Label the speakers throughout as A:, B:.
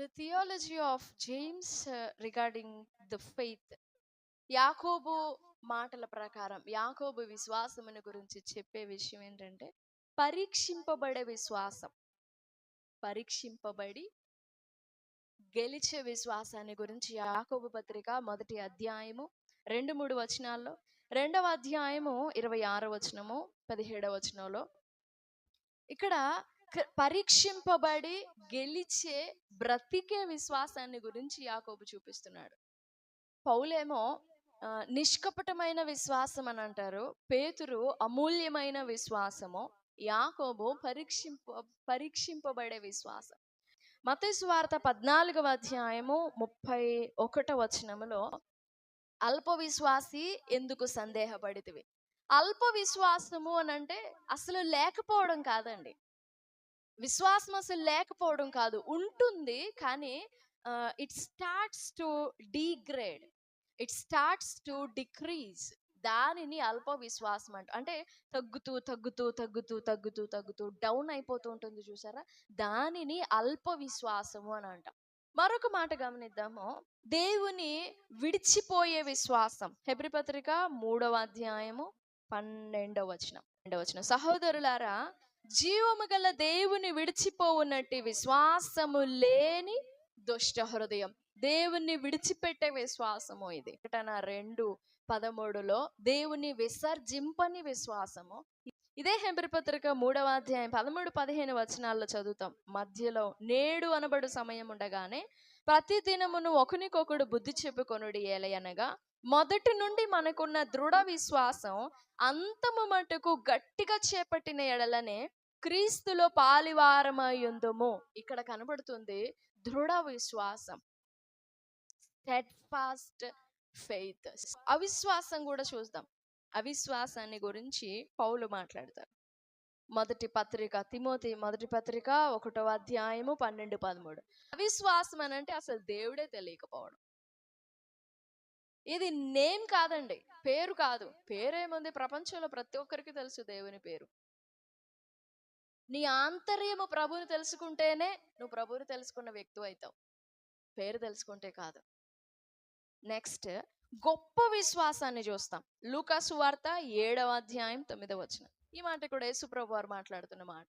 A: the theology of James uh, regarding the faith. యాకోబు మాటల ప్రకారం యాకోబు విశ్వాసమును గురించి చెప్పే విషయం ఏంటంటే పరీక్షింపబడే విశ్వాసం పరీక్షింపబడి గెలిచే విశ్వాసాన్ని గురించి యాకోబు పత్రిక మొదటి అధ్యాయము రెండు మూడు వచనాల్లో రెండవ అధ్యాయము ఇరవై ఆరో వచనము పదిహేడవ వచనంలో ఇక్కడ పరీక్షింపబడి గెలిచే బ్రతికే విశ్వాసాన్ని గురించి యాకోబు చూపిస్తున్నాడు. పౌలేమో నిష్కపటమైన విశ్వాసం అని అంటారు. పేతురు అమూల్యమైన విశ్వాసము. యాకోబు పరీక్షింప పరీక్షింపబడే విశ్వాసం. మతేశ్వార్త పద్నాలుగవ అధ్యాయము ముప్పై ఒకటో వచనములో అల్ప విశ్వాసి ఎందుకు సందేహపడితివి? అల్ప విశ్వాసము అని అంటే అసలు లేకపోవడం కాదండి. విశ్వాసం అసలు లేకపోవడం కాదు. ఉంటుంది కానీ it starts to degrade it starts to decrease దానిని అల్ప విశ్వాసం అంట అంటే తగ్గుతూ తగ్గుతూ తగ్గుతూ తగ్గుతూ తగ్గుతూ డౌన్ అయిపోతూ ఉంటుంది చూసారా? దానిని అల్ప విశ్వాసము అని అంటాం. మరొక మాట గమనిద్దాము. దేవుని విడిచిపోయే విశ్వాసం. హెబ్రిపత్రిక మూడవ అధ్యాయము పన్నెండవ వచనం. రెండవ వచనం. సహోదరులారా జీవము గల దేవుని విడిచిపోవునట్టి విశ్వాసము లేని దుష్ట హృదయం. దేవుణ్ణి విడిచిపెట్టే విశ్వాసము ఇది. ప్రకటన రెండు పదమూడులో దేవుని విసర్జింపని విశ్వాసము. ఇదే హెబ్రిపత్రిక మూడవ అధ్యాయం పదమూడు పదిహేను వచనాల్లో చదువుతాం. మధ్యలో నేడు అనబడు సమయం ఉండగానే ప్రతి దినమును ఒకనికొకడు బుద్ధి చెప్పుకొనుడి ఏలయనగా మొదటి నుండి మనకున్న దృఢ విశ్వాసం అంతము మటుకు గట్టిగా చేపట్టిన ఎడలనే క్రీస్తులో పాలివారమయ్యుందుము ఇక్కడ కనబడుతుంది దృఢ విశ్వాసం. ఫాస్ట్ ఫెయిత్ అవిశ్వాసం కూడా చూద్దాం. అవిశ్వాసాన్ని గురించి పౌలు మాట్లాడతారు మొదటి పత్రిక తిమోతి మొదటి పత్రిక ఒకటో అధ్యాయము పన్నెండు పదమూడు. అవిశ్వాసం అని అంటే అసలు దేవుడే తెలియకపోవడం. ఇది నేమ్ కాదండి. పేరు కాదు. పేరేముంది? ప్రపంచంలో ప్రతి ఒక్కరికి తెలుసు దేవుని పేరు. నీ ఆంతర్యము ప్రభుని తెలుసుకుంటేనే నువ్వు ప్రభువుని తెలుసుకున్న వ్యక్తి అవుతావు. పేరు తెలుసుకుంటే కాదు. నెక్స్ట్ గొప్ప విశ్వాసాన్ని చూస్తాం. లూకాసు వార్త ఏడవ అధ్యాయం తొమ్మిదవ వచ్చిన ఈ మాట కూడా యేసుప్రభు వారు మాట్లాడుతున్న మాట.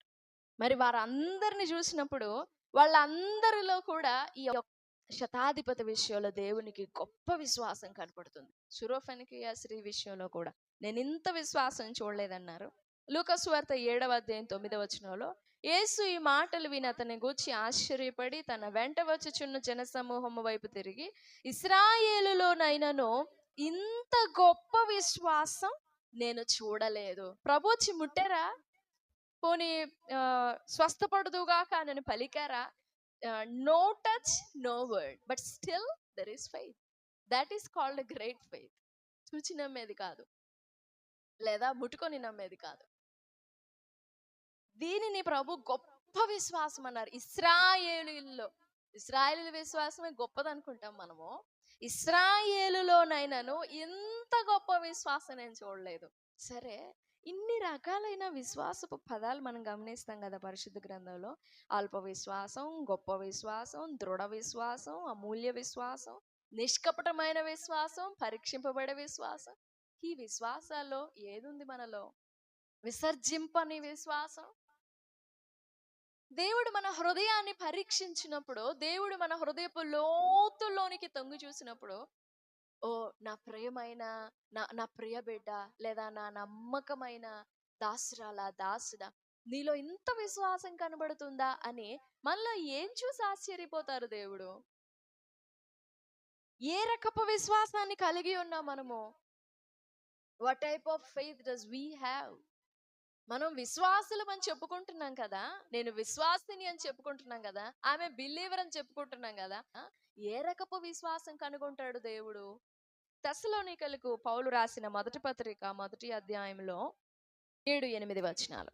A: మరి వారందరిని చూసినప్పుడు వాళ్ళందరిలో కూడా ఈ శతాధిపతి విషయంలో దేవునికి గొప్ప విశ్వాసం కనపడుతుంది. సురోఫెనికియా స్త్రీ విషయంలో కూడా. నేను ఇంత విశ్వాసం చూడలేదన్నారు. లూకసు వార్త ఏడవ అధ్యాయం తొమ్మిదవ వచనంలో యేసు ఈ మాటలు విని అతని గూర్చి ఆశ్చర్యపడి తన వెంట వచ్చుచున్న జనసమూహము వైపు తిరిగి ఇస్రాయేలులోనైనను ఇంత గొప్ప విశ్వాసం నేను చూడలేదు. ప్రభు వచ్చి ముట్టారా? పోనీ ఆ, స్వస్థపడుదుగాక నేను పలికారా? No touch no word but still there is faith that is called great faith చూచి నమ్మేది కాదు. లేదా ముట్టుకొని నమ్మేది కాదు. దీనిని ప్రభు గొప్ప విశ్వాసం అన్నారు. ఇస్రాయేలులో ఇస్రాయేలు విశ్వాసమే గొప్పది అనుకుంటాం మనము. ఇస్రాయేలులోనైనాను ఇంత గొప్ప విశ్వాసం నేను చూడలేదు. సరే ఇన్ని రకాలైన విశ్వాసపు పదాలు మనం గమనిస్తాం కదా పరిశుద్ధ గ్రంథంలో. అల్ప విశ్వాసం గొప్ప విశ్వాసం దృఢ విశ్వాసం అమూల్య విశ్వాసం నిష్కపటమైన విశ్వాసం పరీక్షింపబడే విశ్వాసం. ఈ విశ్వాసాల్లో ఏదుంది మనలో? విసర్జింపని విశ్వాసం. దేవుడు మన హృదయాన్ని పరీక్షించినప్పుడు దేవుడు మన హృదయపు లోతుల్లోనికి తొంగి చూసినప్పుడు ఓ నా ప్రియమైన నా నా ప్రియ బిడ్డ లేదా నా నమ్మకమైన దాసురాల దాసుడా నీలో ఇంత విశ్వాసం కనబడుతుందా అని మనలో ఏం చూసి ఆశ్చర్యపోతారు దేవుడు? ఏ రకపు విశ్వాసాన్ని కలిగి ఉన్నాం మనము? What type of faith does we have మనం విశ్వాసులు అని చెప్పుకుంటున్నాం కదా? నేను విశ్వాసిని అని చెప్పుకుంటున్నాం కదా? ఆమె బిలీవర్ అని చెప్పుకుంటున్నాం కదా? ఏ రకపు విశ్వాసం కనుగొంటాడు దేవుడు? తెసలోనికలకు పౌలు రాసిన మొదటి పత్రిక మొదటి అధ్యాయంలో ఏడు ఎనిమిది వచనాలు.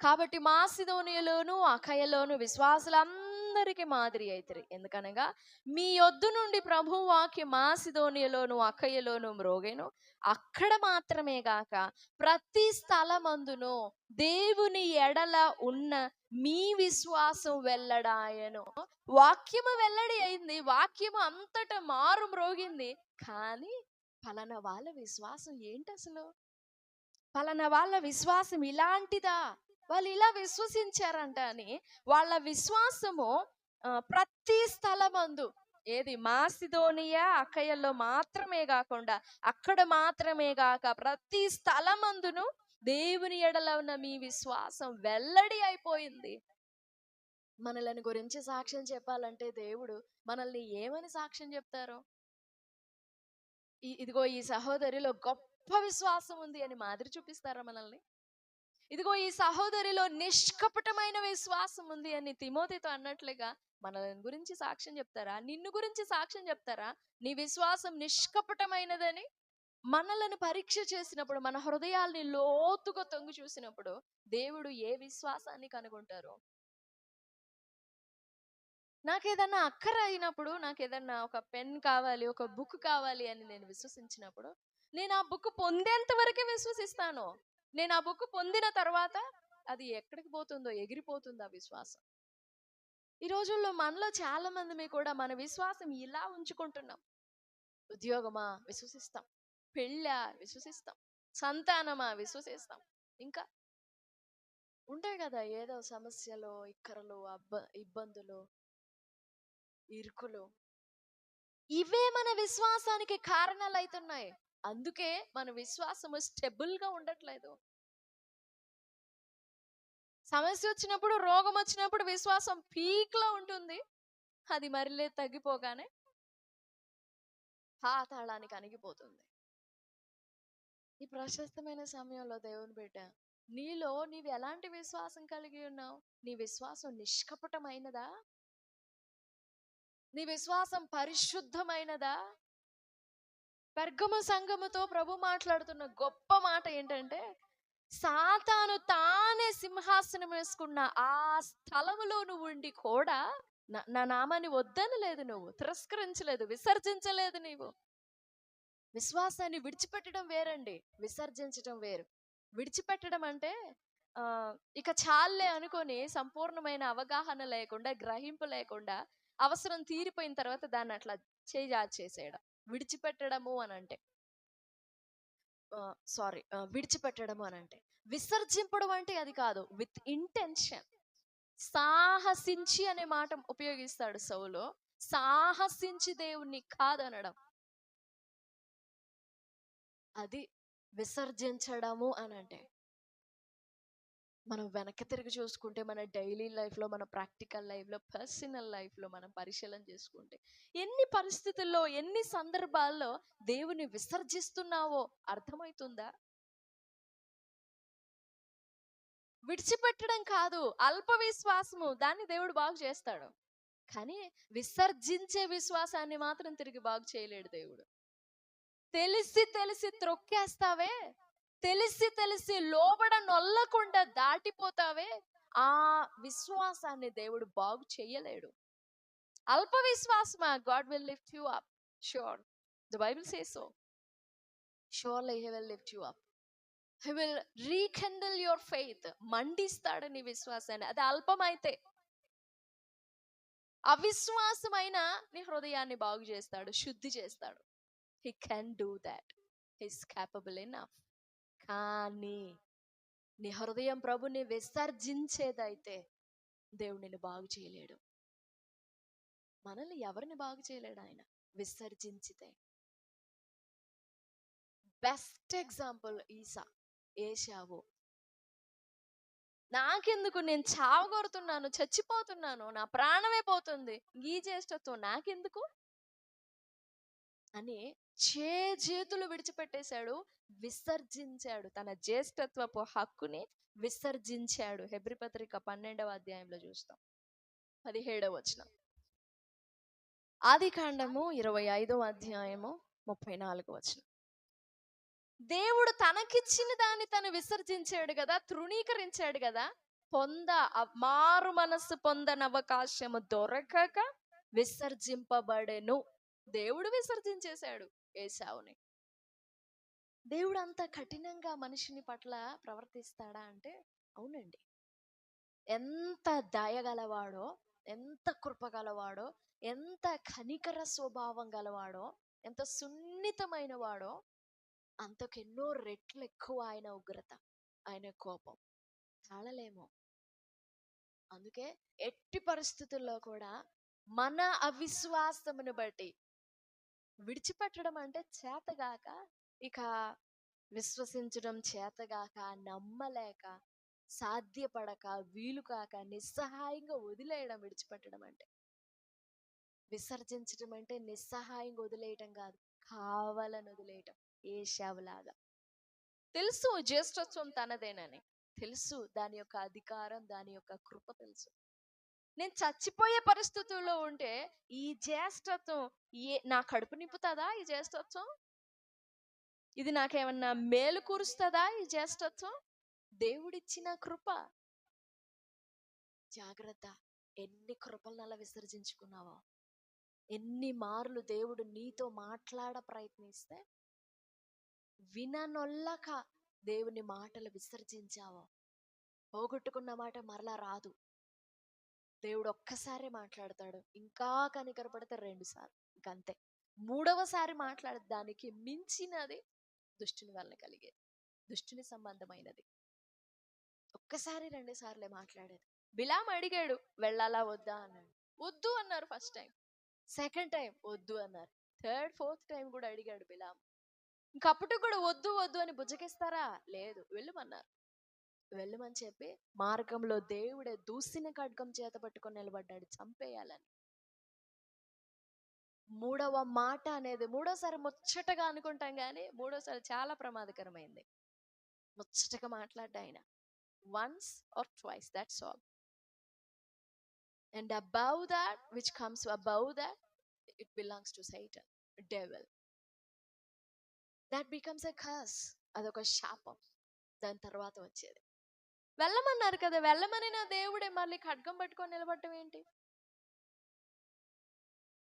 A: కాబట్టి మాసిదోనియలోను అఖయలోను విశ్వాసులందరూ అందరికీ మాదిరి అయితరి. ఎందుకనగా మీ యొద్దు నుండి ప్రభు వాక్య మాసిదోనియలోను అక్కయ్యలోను మ్రోగెను అక్కడ మాత్రమే గాక ప్రతి స్థలమందును దేవుని ఎడల ఉన్న మీ విశ్వాసం వెల్లడాయను. వాక్యము వెల్లడి అయింది వాక్యము అంతట మారు మ్రోగింది. కానీ పలానా వాళ్ళ విశ్వాసం ఏంటి అసలు పలానా వాళ్ళ విశ్వాసం ఇలాంటిదా? వాళ్ళు ఇలా విశ్వసించారంట అని వాళ్ళ విశ్వాసము ప్రతి స్థలమందు. ఏది? మాసిదోనియా అక్కయ్యల్లో మాత్రమే కాకుండా అక్కడ మాత్రమే కాక ప్రతి స్థలమందును దేవుని ఎడల ఉన్న మీ విశ్వాసం వెల్లడి అయిపోయింది. మనల్ని గురించి సాక్ష్యం చెప్పాలంటే దేవుడు మనల్ని ఏమని సాక్ష్యం చెప్తారో? ఇదిగో ఈ సహోదరిలో గొప్ప విశ్వాసం ఉంది అని మాదిరి చూపిస్తారా మనల్ని? ఇదిగో ఈ సహోదరిలో నిష్కపటమైన విశ్వాసం ఉంది అని తిమోతితో అన్నట్లుగా మనల్ని గురించి సాక్ష్యం చెప్తారా? నిన్ను గురించి సాక్ష్యం చెప్తారా? నీ విశ్వాసం నిష్కపటమైనదని మనలను పరీక్ష చేసినప్పుడు మన హృదయాల్ని లోతుగా తొంగి చూసినప్పుడు దేవుడు ఏ విశ్వాసాన్ని కనుగొంటారు? నాకేదన్నా అక్కర అయినప్పుడు నాకేదన్నా ఒక పెన్ కావాలి ఒక బుక్ కావాలి అని నేను విశ్వసించినప్పుడు నేను ఆ బుక్ పొందేంత వరకే విశ్వసిస్తాను. నేను ఆ బుక్ పొందిన తర్వాత అది ఎక్కడికి పోతుందో ఎగిరిపోతుందా ఆ విశ్వాసం. ఈ రోజుల్లో మనలో చాలా మంది కూడా మన విశ్వాసం ఇలా ఉంచుకుంటున్నాం. ఉద్యోగమా విశ్వసిస్తాం. పెళ్ళా విశ్వసిస్తాం. సంతానమా విశ్వసిస్తాం. ఇంకా ఉంటాయి కదా ఏదో సమస్యలు ఇక్కరలు అబ్బ ఇబ్బందులు ఇరుకులు. ఇవే మన విశ్వాసానికి కారణాలు అవుతున్నాయి అందుకే మన విశ్వాసము స్టెబుల్గా ఉండట్లేదు. సమస్య వచ్చినప్పుడు రోగం వచ్చినప్పుడు విశ్వాసం పీక్లో ఉంటుంది. అది మరిలే తగ్గిపోగానే పాతాళానికి అణిగిపోతుంది. ఈ ప్రశస్తమైన సమయంలో దేవుని బిడ్డ నీలో నీవు ఎలాంటి విశ్వాసం కలిగి ఉన్నావు? నీ విశ్వాసం నిష్కపటమైనదా? నీ విశ్వాసం పరిశుద్ధమైనదా? పెర్గమ సంఘముతో ప్రభు మాట్లాడుతున్న గొప్ప మాట ఏంటంటే సాతాను తానే సింహాసనం వేసుకున్న ఆ స్థలములో నువ్వు ఉండి కూడా నా- నామాన్ని వద్దనలేదు నువ్వు తిరస్కరించలేదు విసర్జించలేదు నీవు. విశ్వాసాన్ని విడిచిపెట్టడం వేరండి విసర్జించడం వేరు. విడిచిపెట్టడం అంటే ఆ, ఇక చాలే అనుకొని సంపూర్ణమైన అవగాహన లేకుండా గ్రహింపు లేకుండా అవసరం తీరిపోయిన తర్వాత దాన్ని అట్లా చేసేయడం విడిచిపెట్టడము అని అంటే సారీ విడిచిపెట్టడము అని అంటే విసర్జింపడం అంటే అది కాదు. With intention. సాహసించి అనే మాట ఉపయోగిస్తాడు సౌలు. సాహసించి దేవుణ్ణి కాదనడం. అది విసర్జించడము అని అంటే మనం వెనక్కి తిరిగి చూసుకుంటే మన డైలీ లైఫ్లో మన ప్రాక్టికల్ లైఫ్లో పర్సనల్ లైఫ్లో మనం పరిశీలన చేసుకుంటే ఎన్ని పరిస్థితుల్లో ఎన్ని సందర్భాల్లో దేవుని విసర్జిస్తున్నావో అర్థమవుతుందా? విడిచిపెట్టడం కాదు అల్ప విశ్వాసము దాన్ని దేవుడు బాగు చేస్తాడు. కానీ విసర్జించే విశ్వాసాన్ని మాత్రం తిరిగి బాగు చేయలేడు దేవుడు. తెలిసి తెలిసి త్రొక్కేస్తావే. తెలిసి తెలిసి లోబడ నొల్లకుండా దాటిపోతావే ఆ విశ్వాసాన్ని దేవుడు బాగు చేయలేడు. అల్ప విశ్వాసమా? God will lift you up. Sure the Bible say so. Surely he will lift you up. He will rekindle your faith. మండిస్తాడు నీ విశ్వాసాన్ని. అది అల్పమైతే. అవిశ్వాసమైన నీ హృదయాన్ని బాగు చేస్తాడు. శుద్ధి చేస్తాడు. He can do that. He's capable enough కానీ నీ హృదయం ప్రభుని విసర్జించేదైతే దేవుడు నిన్ను బాగు చేయలేడు. మనల్ని ఎవరిని బాగు చేయలేడు ఆయన? విసర్జించితే. బెస్ట్ ఎగ్జాంపుల్ ఈసా ఏషావు నాకెందుకు? నేను చావగొడుతున్నాను చచ్చిపోతున్నాను నా ప్రాణమే పోతుంది. ఈ చేష్టతో నాకెందుకు? అని చే చేతులు విడిచిపెట్టేశాడు. విసర్జించాడు. తన జ్యేష్ఠత్వపు హక్కుని విసర్జించాడు. హెబ్రిపత్రిక పన్నెండవ అధ్యాయంలో చూస్తాం. పదిహేడవ వచనం. ఆది కాండము ఇరవై ఐదవ అధ్యాయము ముప్పై నాలుగు వచనం. దేవుడు తనకిచ్చిన దాన్ని తను విసర్జించాడు కదా తృణీకరించాడు కదా పొంద మారు మనస్సు పొందని అవకాశము దొరకక విసర్జింపబడెను. దేవుడు విసర్జించేశాడు ఏసావుని దేవుడు అంత కఠినంగా మనిషిని పట్ల ప్రవర్తిస్తాడా అంటే అవునండి. ఎంత దయగలవాడో ఎంత కృప గలవాడో ఎంత కనికర స్వభావం గలవాడో ఎంత సున్నితమైన వాడో అంతకెన్నో రెట్లు ఎక్కువ ఆయన ఉగ్రత ఆయన కోపం తాళలేమో అందుకే ఎట్టి పరిస్థితుల్లో కూడా మన అవిశ్వాసమును బట్టి విడిచిపెట్టడం అంటే చేతగాక ఇక విశ్వసించడం చేతగాక నమ్మలేక సాధ్యపడక వీలు కాక నిస్సహాయంగా వదిలేయడం విడిచిపెట్టడం అంటే. విసర్జించడం అంటే నిస్సహాయంగా వదిలేయటం కాదు కావాలని వదిలేయటం ఏ లాగా తెలుసు జ్యేష్ఠత్వం తనదేనని తెలుసు దాని యొక్క అధికారం దాని యొక్క కృప తెలుసు. నేను చచ్చిపోయే పరిస్థితుల్లో ఉంటే ఈ జ్యేష్ఠత్వం ఏ నా కడుపు నింపుతుందా ఈ జ్యేష్ఠత్వం? ఇది నాకేమన్నా మేలు కూరుస్తుందా ఈ జ్యేష్ఠత్వం? దేవుడిచ్చిన కృప. జాగ్రత్త. ఎన్ని కృపలను అలా విసర్జించుకున్నావో. ఎన్ని మార్లు దేవుడు నీతో మాట్లాడ ప్రయత్నిస్తే విననొల్లక దేవుని మాటలు విసర్జించావో. పోగొట్టుకున్న మాట మరలా రాదు. దేవుడు ఒక్కసారి మాట్లాడతాడు. ఇంకా కనికరపడితే రెండు సార్లు. ఇంకంతే. మూడవసారి మాట్లాడే దానికి మించినది దుష్టుని వలన కలిగేది దుష్టుని సంబంధమైనది. ఒక్కసారి రెండు సార్లే మాట్లాడేది. బిలాం అడిగాడు వెళ్ళాలా వద్దా? అన్నాడు. వద్దు అన్నారు ఫస్ట్ టైం. సెకండ్ టైం వద్దు అన్నారు. థర్డ్ ఫోర్త్ టైం కూడా అడిగాడు బిలాం. ఇంకప్పుడు కూడా వద్దు వద్దు అని బుజ్జకిస్తారా? లేదు వెళ్ళమన్నారు. వెళ్ళమని చెప్పి మార్గంలో దేవుడే దూసిన ఖడ్గం చేత పట్టుకొని నిలబడ్డాడు చంపేయాలని. మూడవ మాట అనేది మూడోసారి ముచ్చటగా అనుకుంటాం కానీ మూడోసారి చాలా ప్రమాదకరమైంది. ముచ్చటగా మాట్లాడ్డా ఆయన. Once or twice that's all and above that which comes above that it belongs to Satan devil that becomes a curse అదొక శాపం. దాని తర్వాత వచ్చేది. వెళ్ళమన్నారు కదా వెళ్ళమని నా దేవుడే మళ్ళీ ఖడ్గం పట్టుకొని నిలబడటం ఏంటి?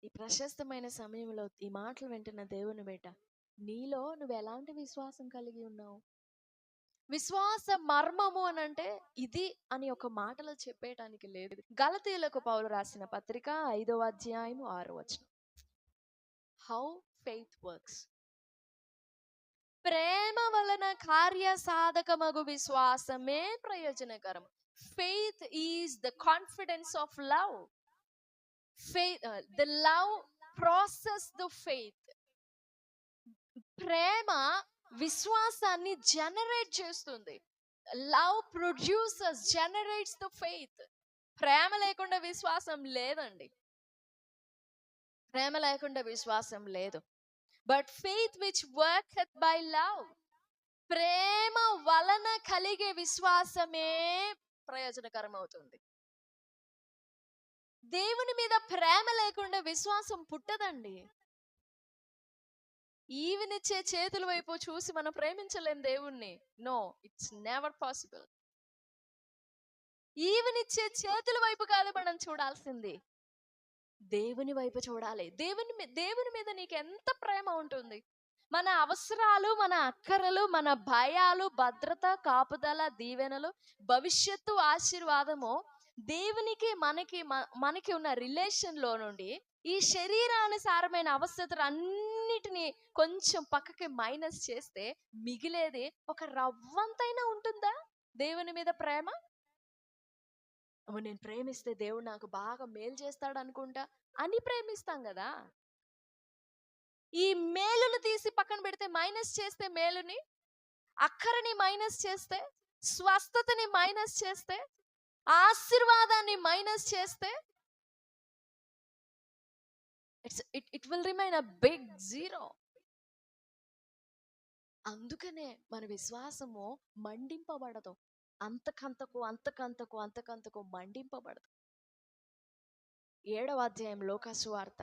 A: ఈ ప్రశస్తమైన సమయంలో ఈ మాటలు వింటున్న దేవుని బేట నీలో నువ్వు ఎలాంటి విశ్వాసం కలిగి ఉన్నావు? విశ్వాస మర్మము అని అంటే ఇది అని ఒక మాటలో చెప్పేయటానికి లేదు. గలతీయులకు పౌలు రాసిన పత్రిక ఐదవ అధ్యాయము ఆరు వచనం. హౌ ఫెయిత్ వర్క్స్ ప్రేమ వలన కార్య సాధకమగు విశ్వాసమే ప్రయోజనకరం. Faith is the confidence of love faith the love process the faith. ప్రేమ విశ్వాసాన్ని జనరేట్ చేస్తుంది. Love producers generates the faith ప్రేమ లేకుండా విశ్వాసం లేదండి. ప్రేమ లేకుండా విశ్వాసం లేదు. But faith which work by love ప్రేమ వలన కలిగే విశ్వాసమే ప్రయోజనకరం అవుతుంది దేవుని మీద ప్రేమ లేకుండా విశ్వాసం పుట్టదండి. ఈవినిచ్చే చేతుల వైపు చూసి మనం ప్రేమించలేం దేవుణ్ణి. No it's never possible. ఈవినిచ్చే చేతుల వైపు కాదు మనం చూడాల్సింది. దేవుని వైపు చూడాలి. దేవుని దేవుని మీద నీకు ఎంత ప్రేమ ఉంటుంది? మన అవసరాలు మన అక్కరలు మన భయాలు భద్రత కాపుదల దీవెనలు భవిష్యత్తు ఆశీర్వాదము దేవునికి మనకి మనకి ఉన్న రిలేషన్లో నుండి ఈ శరీరానుసారమైన అవస్థలు అన్నిటినీ కొంచెం పక్కకి మైనస్ చేస్తే మిగిలేది ఒక రవ్వంతైనా ఉంటుందా? దేవుని మీద ప్రేమ? నేను ప్రేమిస్తే దేవుడు నాకు బాగా మేలు చేస్తాడు అనుకుంటా అని ప్రేమిస్తాం కదా? ఈ మేలును తీసి పక్కన పెడితే మైనస్ చేస్తే మేలుని? అక్కరని మైనస్ చేస్తే? స్వస్థతని మైనస్ చేస్తే? ఆశీర్వాదాన్ని మైనస్ చేస్తే it's it it will remain a big zero. అందుకనే మన విశ్వాసము మండింపబడదు. అంతకంతకు అంతకంతకు అంతకంతకు మండింపబడదు. ఏడవ అధ్యాయం లోకాసు వార్త.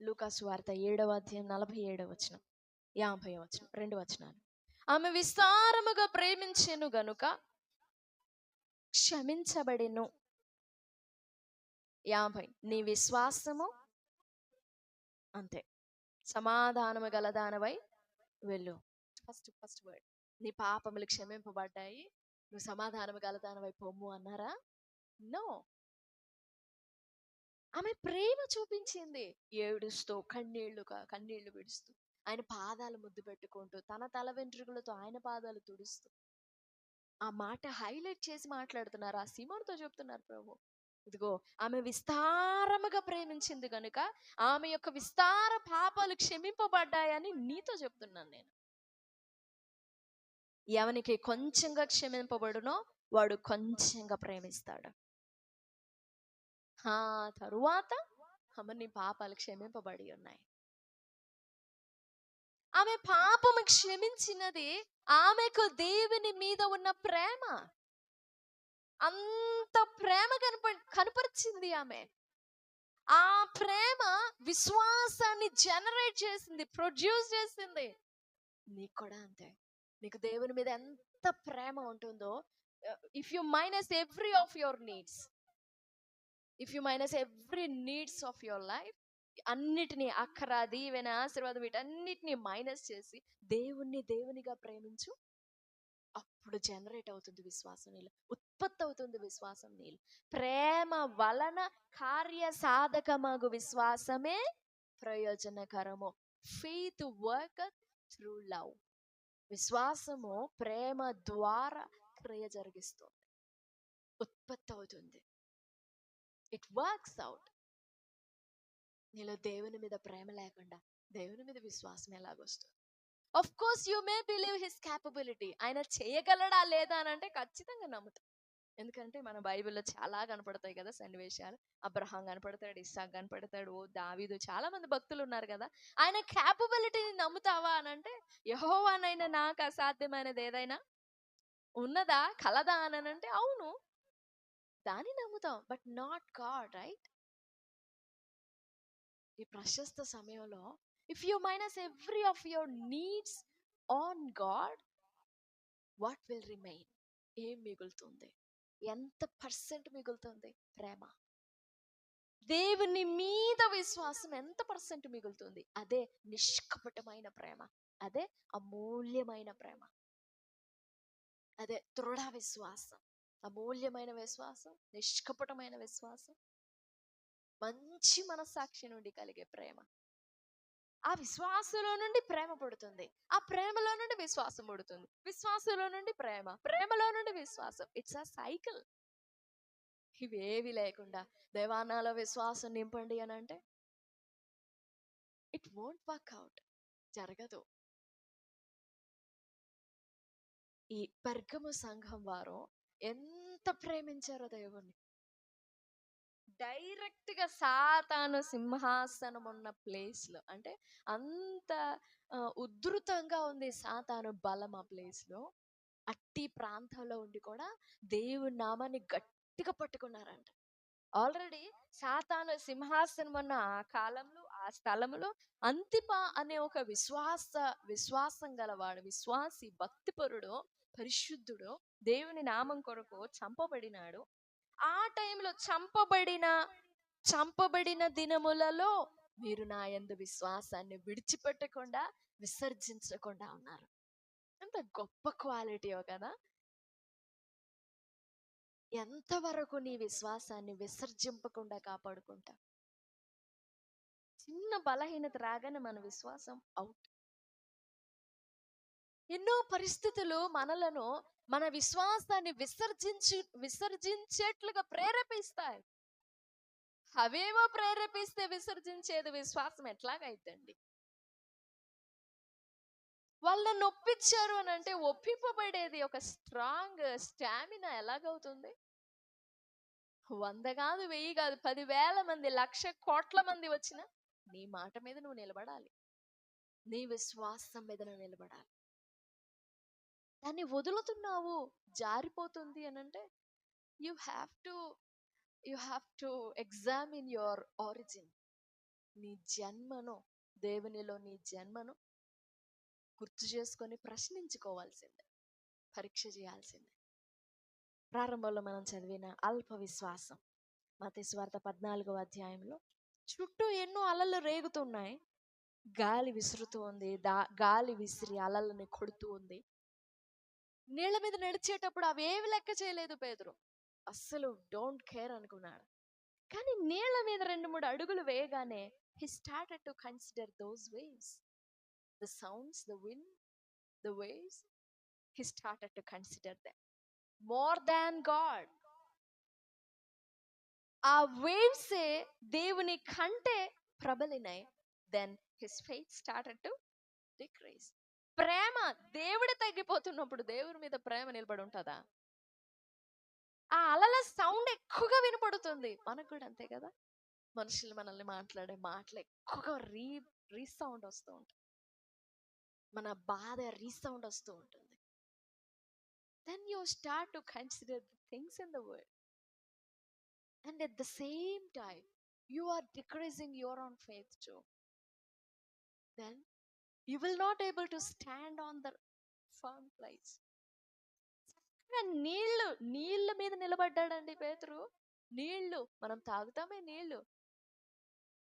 A: లూకాసు వార్త ఏడవ అధ్యాయం నలభై ఏడవ వచనం. యాభై వచనం రెండు వచనాలు. ఆమె విస్తారముగా ప్రేమించెను గనుక క్షమించబడిను. యాభై నీ విశ్వాసము అంతే. సమాధానము గలదానవై వెళ్ళు. First first word. నీ పాపములు క్షమింపబడ్డాయి. నువ్వు సమాధానము గలదానవై పొమ్ము అన్నారా? నో. ఆమె ప్రేమ చూపించింది. ఏడుస్తూ కన్నీళ్ళు కన్నీళ్ళు విడుస్తూ. ఆయన పాదాలు ముద్దు పెట్టుకుంటూ తన తల వెంట్రుకలతో ఆయన పాదాలు తుడుస్తూ. ఆ మాట హైలైట్ చేసి మాట్లాడుతున్నారు. ఆ సిమోన్తో చెప్తున్నారు ప్రభు. ఇదిగో ఆమె విస్తారముగా ప్రేమించింది కనుక ఆమె యొక్క విస్తార పాపాలు క్షమింపబడ్డాయని నీతో చెప్తున్నాను నేను. ఎవనికి కొంచెంగా క్షమింపబడునో వాడు కొంచెంగా ప్రేమిస్తాడు. ఆ తరువాత అమ్మ నీ పాపాలు క్షమింపబడి ఉన్నాయి. ఆమె పాపము క్షమించినది ఆమెకు దేవుని మీద ఉన్న ప్రేమ. అంత ప్రేమ కనప కనపరిచింది ఆమె. ఆ ప్రేమ విశ్వాసాన్ని జనరేట్ చేసింది ప్రొడ్యూస్ చేసింది. నీకు కూడా అంతే. నీకు దేవుని మీద ఎంత ప్రేమ ఉంటుందో if you minus every of your needs. If you minus every needs of your life అన్నిటినీ అక్కర దీవెన ఆశీర్వాదం వీటన్నిటిని మైనస్ చేసి దేవుణ్ణి దేవునిగా ప్రేమించు. అప్పుడు జనరేట్ అవుతుంది విశ్వాసం నీళ్ళు. ఉత్పత్తి అవుతుంది విశ్వాసం నీళ్ళు. ప్రేమ వలన కార్య సాధకమగు విశ్వాసమే ప్రయోజనకరము. ఫెయిత్ వర్క్ త్రూ లవ్ విశ్వాసము ప్రేమ ద్వారా క్రియ జరిగిస్తుంది. ఉత్పత్తి అవుతుంది. ఇట్ వర్క్స్ అవుట్ నీలో దేవుని మీద ప్రేమ లేకుండా దేవుని మీద విశ్వాసం ఎలాగొస్తుంది? Of course you may believe his capability ఆయన చేయగలడా లేదా అని అంటే ఖచ్చితంగా నమ్ముతాం. ఎందుకంటే మన బైబిల్లో చాలా కనపడతాయి కదా సన్నివేశాలు. అబ్రహాం కనపడతాడు ఇస్సాక్ కనపడతాడు ఓ దావీదు చాలా మంది భక్తులు ఉన్నారు కదా. ఆయన క్యాపబిలిటీని నమ్ముతావా అని అంటే యహోవానైనా నాకు అసాధ్యమైనది ఏదైనా ఉన్నదా కలదా అని అంటే అవును. దాన్ని నమ్ముతాం బట్ నాట్ గాడ్ రైట్ ఈ ప్రశస్త సమయంలో if you minus every of your needs on God what will remain ఏం మిగులుతుంది? ఎంత పర్సెంట్ మిగులుతుంది? ప్రేమ. దేవుని మీద విశ్వాసం ఎంత పర్సెంట్ మిగులుతుంది? అదే నిష్కపటమైన ప్రేమ. అదే అమూల్యమైన ప్రేమ. అదే దృఢ విశ్వాసం. అమూల్యమైన విశ్వాసం నిష్కపటమైన విశ్వాసం మంచి మనస్సాక్షి నుండి కలిగే ప్రేమ. ఆ విశ్వాసంలో నుండి ప్రేమ పుడుతుంది. ఆ ప్రేమలో నుండి విశ్వాసం పుడుతుంది. విశ్వాసంలో నుండి ప్రేమ. ప్రేమలో నుండి విశ్వాసం. ఇట్స్ అ సైకిల్ ఇవేవి లేకుండా దేవానాలో విశ్వాసం నింపండి అని అంటే? ఇట్ వోంట్ వర్క్ అవుట్ జరగదు. ఈ పర్గము సంఘం వారు ఎంత ప్రేమించారో దేవుణ్ణి. డైరెక్ట్గా సాతాను సింహాసనం ఉన్న ప్లేస్లో అంటే అంత ఉధృతంగా ఉంది సాతాను బలం ఆ ప్లేస్లో అట్టి ప్రాంతంలో ఉండి కూడా దేవుని నామాన్ని గట్టిగా పట్టుకున్నారంట. ఆల్రెడీ సాతాను సింహాసనం ఉన్న ఆ కాలంలో ఆ స్థలంలో అంతిమ అనే ఒక విశ్వాస విశ్వాసం గలవాడు విశ్వాసి భక్తిపరుడు పరిశుద్ధుడు దేవుని నామం కొరకు చంపబడినాడు. ఆ టైంలో చంపబడిన చంపబడిన దినములలో మీరు నా యందు విశ్వాసాన్ని విడిచిపెట్టకుండా విసర్జించకుండా ఉన్నారు. ఎంత గొప్ప క్వాలిటీయో కదా! ఎంతవరకు నీ విశ్వాసాన్ని విసర్జింపకుండా కాపాడుకుంటా చిన్న బలహీనత రాగానే మన విశ్వాసం అవుట్ ఎన్నో పరిస్థితులు మనలను మన విశ్వాసాన్ని విసర్జించు విసర్జించేట్లుగా ప్రేరేపిస్తాయి. అవేమో ప్రేరేపిస్తే విసర్జించేది విశ్వాసం ఎట్లాగైతండి వాళ్ళని నొప్పించారు అని అంటే ఒప్పింపబడేది ఒక స్ట్రాంగ్ స్టామినా ఎలాగవుతుంది? వంద కాదు వెయ్యి కాదు పదివేల మంది లక్ష కోట్ల మంది వచ్చిన నీ మాట మీద నువ్వు నిలబడాలి. నీ విశ్వాసం మీద నువ్వు నిలబడాలి. దాన్ని వదులుతున్నావు జారిపోతుంది అని అంటే you have to you have to examine your origin నీ జన్మను దేవునిలో నీ జన్మను గుర్తు చేసుకొని ప్రశ్నించుకోవాల్సిందే పరీక్ష చేయాల్సిందే. ప్రారంభంలో మనం చదివిన అల్ప విశ్వాసం మత స్వార్థ పద్నాలుగో అధ్యాయంలో చుట్టూ ఎన్నో అలలు రేగుతున్నాయి. గాలి విసురుతూ ఉంది దా గాలి విసిరి అలలని కొడుతూ ఉంది. నీళ్ళ మీద నడిచేటప్పుడు అవేవి లెక్క చేయలేదు పేదరు. అస్సలు డోంట్ కేర్ అనుకున్నాడు. కానీ నీళ్ళ మీద రెండు మూడు అడుగులు వేయగానే he started to consider those waves the sounds the wind the waves he started to consider them. More than God. ఆ వేవ్సే దేవుని కంటే ప్రబలినాయి then his faith started to decrease ప్రేమ దేవుడు తగ్గిపోతున్నప్పుడు దేవుడి మీద ప్రేమ నిలబడి ఉంటుందా ఆ అలల సౌండ్ ఎక్కువగా వినపడుతుంది. మనకు కూడా అంతే కదా? మనుషులు మనల్ని మాట్లాడే మాటలు ఎక్కువగా రీ రీసౌండ్ వస్తూ ఉంటుంది మన బాధ రీసౌండ్ వస్తూ ఉంటుంది. Then you start to consider things in the world and at the same time you are decreasing your own faith too. Then you will not able to stand on the firm place చక్కగా నీళ్ళు నీళ్ళ మీద నిలబడ్డాడండి పేతురు. నీళ్ళు మనం తాగుతామే నీళ్ళు.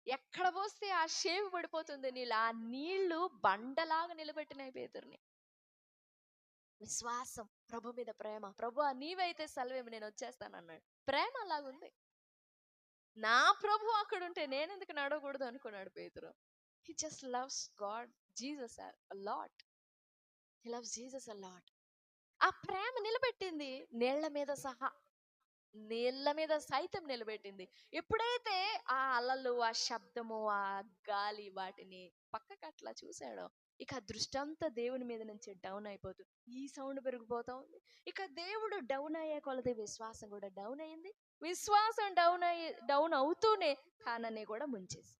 A: ఎక్కడ పోస్తే ఆ షేవ్ పడిపోతుంది నీళ్ళు. ఆ నీళ్ళు బండలాగా నిలబెట్టినాయి పేతుర్ని. విశ్వాసం ప్రభు మీద ప్రేమ. ప్రభు నీవైతే సెలవేమి నేను వచ్చేస్తాను అన్నాడు ప్రేమ అలాగుంది. నా ప్రభు అక్కడ ఉంటే నేను ఎందుకు నడవకూడదు అనుకున్నాడు పేతురు. He just loves God Jesus lot. He loves Jesus lot. ఆ ప్రేమ నిలబెట్టింది నీళ్ళ మీద సహా. నీళ్ళ మీద సైతం నిలబెట్టింది. ఎప్పుడైతే ఆ అలలు ఆ శబ్దము ఆ గాలి వాటిని పక్కకు అట్లా చూశాడో ఇక ఆ దేవుని మీద నుంచి డౌన్ అయిపోతుంది ఈ సౌండ్ పెరిగిపోతా ఉంది. ఇక దేవుడు డౌన్ అయ్యే కొలది విశ్వాసం కూడా డౌన్ అయింది. విశ్వాసం డౌన్ అయ్యి డౌన్ అవుతూనే కానని కూడా ముంచేసి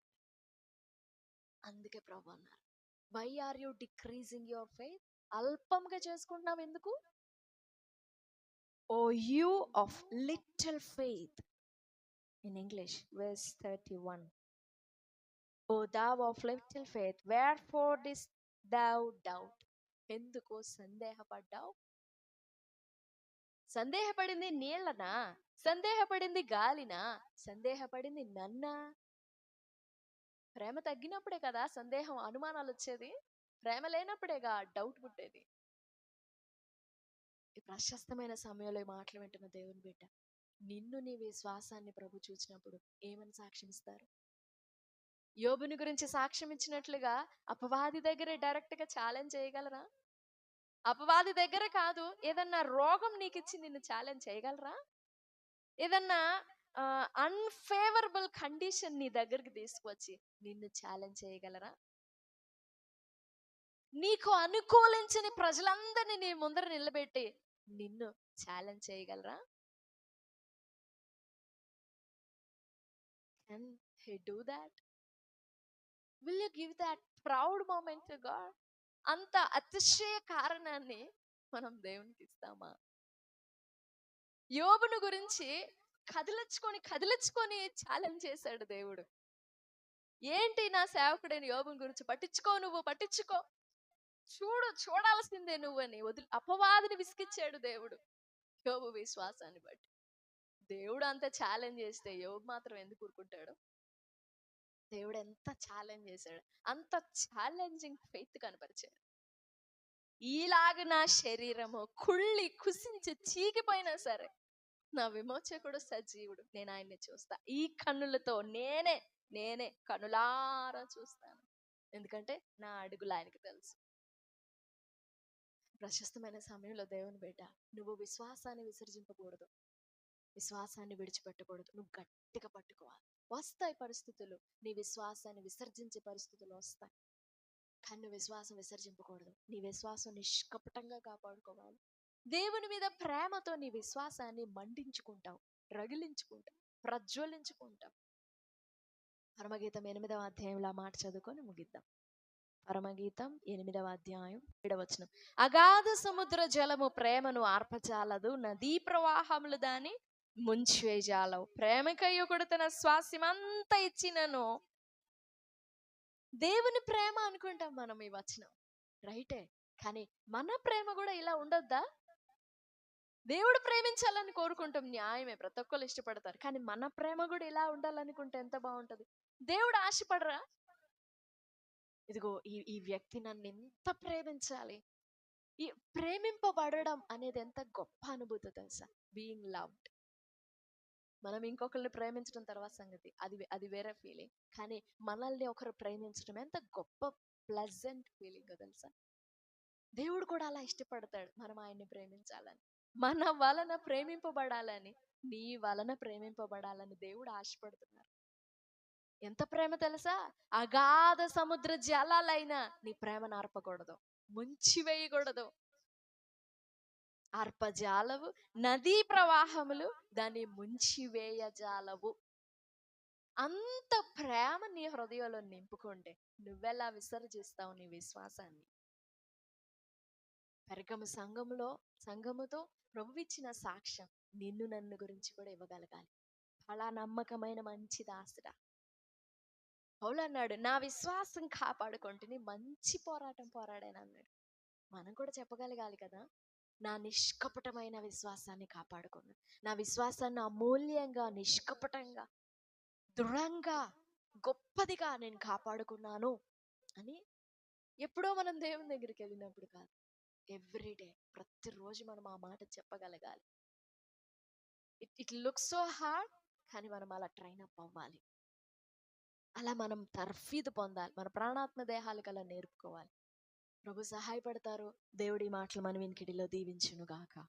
A: అందుకే ప్రభు అన్నారు. Why are you decreasing your faith అల్పంగా చేసుకుంటున్నావు ఎందుకు? O you of little faith in English verse thirty one O thou of little faith wherefore didst thou doubt ఎందుకు సందేహపడ్డావు? సందేహపడింది నీళ్ళనా సందేహపడింది గాలినా? సందేహపడింది నన్నా? ప్రేమ తగ్గినప్పుడే కదా సందేహం అనుమానాలు వచ్చేది ప్రేమ లేనప్పుడేగా డౌట్ పుట్టేది. ఈ ప్రశస్తమైన సమయంలో ఈ మాటలు వింటున్న దేవుని బిడ్డ నిన్ను నీ విశ్వాసాన్ని ప్రభు చూసినప్పుడు ఏమని సాక్ష్యం ఇస్తారు యోబుని గురించి సాక్ష్యం ఇచ్చినట్లుగా అపవాది దగ్గరే డైరెక్ట్గా ఛాలెంజ్ చేయగలరా? అపవాది దగ్గర కాదు ఏదన్నా రోగం నీకు ఇచ్చి నిన్ను ఛాలెంజ్ చేయగలరా? ఏదన్నా అన్ఫేవరబుల్ కండిషన్ నీ దగ్గరికి తీసుకొచ్చి నిన్ను ఛాలెంజ్ చేయగలరా? నీకు అనుకూలించని ప్రజలందరినీ నీ ముందర నిలబెట్టి నిన్ను ఛాలెంజ్ చేయగలరా? Can he do that will you give that proud moment God అంత అతిశయ కారణాన్ని మనం దేవునికి ఇస్తామా? యోబును గురించి కదిలించుకొని కదిలించుకొని ఛాలెంజ్ చేశాడు దేవుడు. ఏంటి నా సేవకుడైన యోబుని గురించి? పట్టించుకో నువ్వు పట్టించుకో. చూడు చూడాల్సిందే నువ్వని. వదిలి అపవాదిని విసికిచ్చాడు దేవుడు. యోబు విశ్వాసాన్ని బట్టి. దేవుడు అంత ఛాలెంజ్ చేస్తే యోబు మాత్రం ఎందుకు ఊరుకుంటాడు? దేవుడు ఎంత ఛాలెంజ్ చేశాడు. అంత ఛాలెంజింగ్ ఫెయిత్ కనపరిచాడు. ఈలాగ నా శరీరము కుళ్ళి కుసించి చీకిపోయినా సరే నా విమోచకుడు సజీవుడు. నేను ఆయన్ని చూస్తా. ఈ కన్నులతో నేనే నేనే కనులారా చూస్తాను. ఎందుకంటే నా అడుగులు ఆయనకి తెలుసు. ప్రశస్తమైన సమయంలో దేవుని బిడ్డ నువ్వు విశ్వాసాన్ని విసర్జింపకూడదు. విశ్వాసాన్ని విడిచిపెట్టకూడదు. నువ్వు గట్టిగా పట్టుకోవాలి. వస్తాయి పరిస్థితులు. నీ విశ్వాసాన్ని విసర్జించే పరిస్థితులు వస్తాయి. కానీ నువ్వు విశ్వాసం విసర్జింపకూడదు. నీ విశ్వాసం నిష్కపటంగా కాపాడుకోవాలి. దేవుని మీద ప్రేమతో నీ విశ్వాసాన్ని మండించుకుంటావు రగిలించుకుంటావు ప్రజ్వలించుకుంటావు. పరమగీతం ఎనిమిదవ అధ్యాయంలో ఆ మాట చదువుకొని ముగిద్దాం. పరమగీతం ఎనిమిదవ అధ్యాయం ఏడవచనం అగాధ సముద్ర జలము ప్రేమను ఆర్పజాలదు నదీ ప్రవాహములు దాని ముంచివేజాలవు ప్రేమకయ్యకుడు తన స్వాస్యమంతా ఇచ్చినను. దేవుని ప్రేమ అనుకుంటాం మనం ఈ వచనం. రైటే. కానీ మన ప్రేమ కూడా ఇలా ఉండొద్దా? దేవుడు ప్రేమించాలని కోరుకుంటాం న్యాయమే. ప్రతి ఒక్కరు ఇష్టపడతారు. కానీ మన ప్రేమ కూడా ఇలా ఉండాలనుకుంటే ఎంత బాగుంటుంది? దేవుడు ఆశపడరా? ఇదిగో ఈ ఈ వ్యక్తి నన్ను ఎంత ప్రేమించాలి? ఈ ప్రేమింపబడడం అనేది ఎంత గొప్ప అనుభూతి తెలుసా? Being loved. మనం ఇంకొకరిని ప్రేమించడం తర్వాత సంగతి. అది అది వేరే ఫీలింగ్. కానీ మనల్ని ఒకరు ప్రేమించడం ఎంత గొప్ప ప్లెజెంట్ ఫీలింగ్ తెలుసా? దేవుడు కూడా అలా ఇష్టపడతాడు. మనం ఆయన్ని ప్రేమించాలని. మన వలన ప్రేమింపబడాలని నీ వలన ప్రేమింపబడాలని దేవుడు ఆశపడుతున్నారు. ఎంత ప్రేమ తెలుసా? అగాధ సముద్ర జలాలైనా నీ ప్రేమను ఆర్పకూడదు ముంచి వేయకూడదు. అర్పజాలవు నదీ ప్రవాహములు దాన్ని ముంచివేయజాలవు అంత ప్రేమ నీ హృదయంలో నింపుకుంటే నువ్వెలా విసర్జిస్తావు నీ విశ్వాసాన్ని? పెరగమ సంఘములో సంఘముతో ప్రభు ఇచ్చిన సాక్ష్యం నిన్ను నన్ను గురించి కూడా ఇవ్వగలగాలి. అలా నమ్మకమైన మంచి దాసుడా. పౌలు అన్నాడు నా విశ్వాసం కాపాడుకుంటుని మంచి పోరాటం పోరాడాను అన్నాడు. మనం కూడా చెప్పగలగాలి కదా నా నిష్కపటమైన విశ్వాసాన్ని కాపాడుకున్నాను నా విశ్వాసాన్ని అమూల్యంగా నిష్కపటంగా దృఢంగా గొప్పదిగా నేను కాపాడుకున్నాను అని ఎప్పుడో మనం దేవుని దగ్గరికి వెళ్ళినప్పుడు కాదు. ఎవ్రీడే ప్రతిరోజు మనం ఆ మాట చెప్పగలగాలి. It it look so hard కానీ మనం అలా ట్రైన్ అప్ అవ్వాలి. అలా మనం తర్ఫీదు పొందాలి. మన ప్రాణాత్మ దేహాలకు అలా నేర్పుకోవాలి. ప్రభు సహాయపడతారు. దేవుడి మాటలు మన వినికిడిలో దీవించును గాక